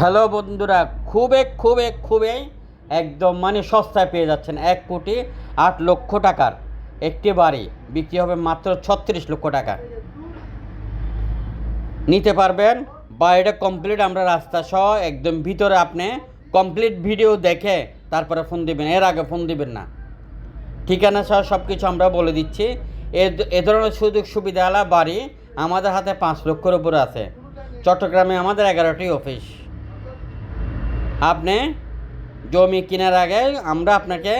Hello বন্ধুরা, খুবই খুবই খুবই একদম মানে সস্তায় পেয়ে যাচ্ছেন এক কোটি আট লক্ষ টাকার একটি বাড়ি। বিক্রি হবে মাত্র ছত্রিশ লক্ষ টাকা। নিতে পারবেন, বাড়িটা কমপ্লিট আমরা রাস্তা সহ একদম ভিতরে আপনি কমপ্লিট ভিডিও দেখে তারপরে ফোন দিবেন। এর আগে ফোন দিবেন না। ঠিকানা সহ সব কিছু আমরা বলে দিচ্ছি। এ ধরনের সুযোগ সুবিধাওয়ালা বাড়ি আমাদের হাতে পাঁচ লক্ষের উপরে আছে। চট্টগ্রামে আমাদের এগারোটি অফিস আপনি জমি কেনার আগে আমরা আপনাকে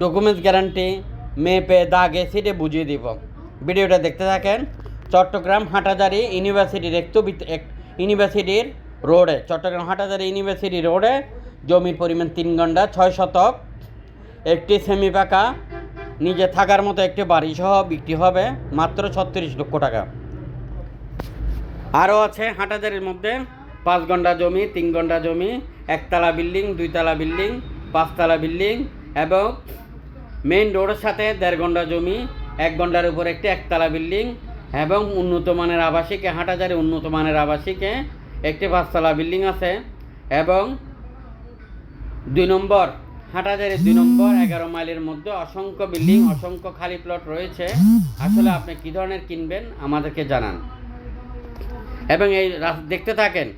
ডকুমেন্টস গ্যারান্টি মেপে, দাগে, সিটে বুঝিয়ে দিব। ভিডিওটা দেখতে থাকেন। চট্টগ্রাম হাটাজারি ইউনিভার্সিটির একটু এক ইউনিভার্সিটির রোডে, চট্টগ্রাম হাটাজারি ইউনিভার্সিটি রোডে জমির পরিমাণ তিন ঘণ্টা, ছয় শতক। একটি সেমি পাকা, নিজে থাকার মতো একটি বাড়ি সহ বিক্রি হবে মাত্র ছত্রিশ লক্ষ টাকা। আরও আছে হাটাজারির মধ্যে পাঁচ ঘণ্টা জমি, তিন ঘণ্টা জমি, একতলা বিল্ডিং, দুইতলা বিল্ডিং, পাঁচতলা বিল্ডিং এবং মেইন রোডের সাথে দেড় ঘণ্টা জমি, এক ঘণ্টার উপর একটি একতলা বিল্ডিং এবং উন্নত মানের আবাসিকে হাটাজারি উন্নত মানের আবাসিকে একটি পাঁচতলা বিল্ডিং আছে এবং দুই নম্বর হাটাজারি দুই নম্বর, এগারো মাইলের মধ্যে অসংখ্য বিল্ডিং, অসংখ্য খালি প্লট রয়েছে। আসলে আপনি কী ধরনের কিনবেন আমাদেরকে জানান। এবং এই দেখতে থাকেন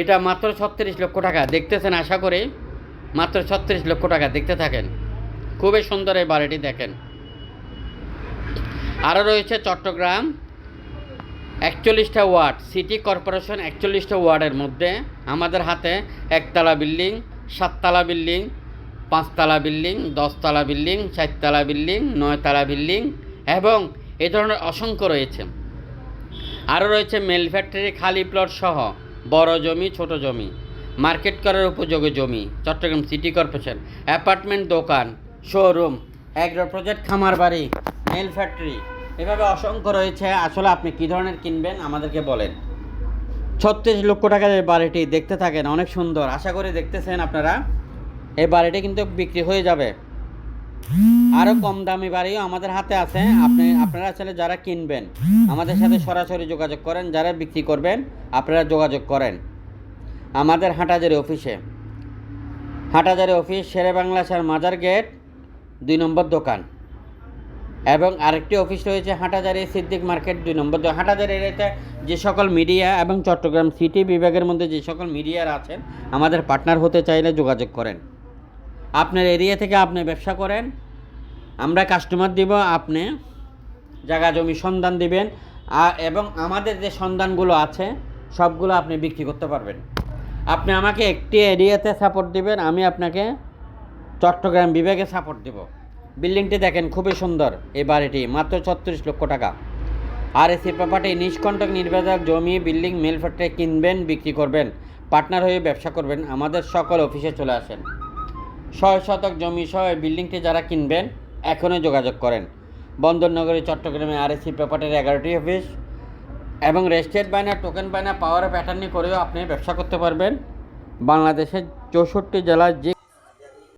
এটা মাত্র ছত্রিশ লক্ষ টাকা। দেখতেছেন, আশা করি মাত্র ছত্রিশ লক্ষ টাকা। দেখতে থাকেন, খুবই সুন্দর এই বাড়িটি দেখেন। আরও রয়েছে চট্টগ্রাম, একচল্লিশটা ওয়ার্ড, সিটি কর্পোরেশন একচল্লিশটা ওয়ার্ডের মধ্যে। আমাদের হাতে একতলা বিল্ডিং, সাততলা বিল্ডিং, পাঁচতলা বিল্ডিং, দশতলা বিল্ডিং, চারতলা বিল্ডিং, নয়তলা বিল্ডিং এবং এ ধরনের অসংখ্য রয়েছে। আরও রয়েছে মেল ফ্যাক্টরি, খালি প্লট সহ। বড় জমি, ছোট জমি। মার্কেট করার উপযোগী জমি, চট্টগ্রাম সিটি কর্পোরেশন। অ্যাপার্টমেন্ট দোকান, শোরুম অ্যাগ্রো প্রজেক্ট খামার বাড়ি মেল ফ্যাক্টরি এভাবে অসংখ্য রয়েছে। আসলে আপনি কী ধরনের কিনবেন, আমাদেরকে বলেন। ছত্রিশ লক্ষ টাকার এই বাড়িটি দেখতে থাকেন, অনেক সুন্দর। আশা করি দেখতেছেন আপনারা। এই বাড়িটি কিন্তু বিক্রি হয়ে যাবে। আরও কম দামি বাড়িও আমাদের হাতে আছে। আপনি, আপনারা আসলে যারা কিনবেন, আমাদের সাথে সরাসরি যোগাযোগ করেন, যারা বিক্রি করবেন, আপনারা যোগাযোগ করেন। আমাদের হাটাজারি অফিসে। হাটাজারি অফিস শেরে বাংলা স্যার মাজার গেট, দুই নম্বর দোকান। এবং আরেকটি অফিস রয়েছে হাটাজারি সিদ্দিক মার্কেট, দুই নম্বর হাটাজারি এরিয়াতে যে সকল মিডিয়া এবং চট্টগ্রাম সিটি বিভাগের মধ্যে যে সকল মিডিয়ার আছেন, আমাদের পার্টনার হতে চাইলে যোগাযোগ করেন। আপনার এরিয়া থেকে আপনি ব্যবসা করেন, আমরা কাস্টমার দিব, আপনি জায়গা, জমি সন্ধান দিবেন এবং আমাদের যে সন্ধানগুলো আছে, সবগুলো আপনি বিক্রি করতে পারবেন। আপনি আমাকে একটি এরিয়াতে সাপোর্ট দিবেন, আমি আপনাকে চট্টগ্রাম বিভাগে সাপোর্ট দিব। বিল্ডিংটি দেখেন খুবই সুন্দর, এই বাড়িটি, মাত্র ছত্রিশ লক্ষ টাকা। আর এসি প্রপার্টি নিষ্কণ্টক নির্বাচক, জমি, বিল্ডিং মেল ফ্যাক্টরি কিনবেন, বিক্রি করবেন পার্টনার হয়ে ব্যবসা করবেন, আমাদের সকল অফিসে চলে আসেন। ছয় শতক জমি সহ বিল্ডিংটি যারা কিনবেন, এখনই যোগাযোগ করেন। বন্দরনগরী, চট্টগ্রামে আর এসি প্রপার্টির এগারোটি অফিস এবং রেজিস্ট্রেড বায়না টোকেন বায়না পাওয়ার প্যাটার্নি করেও আপনি ব্যবসা করতে পারবেন। বাংলাদেশের চৌষট্টি জেলার যে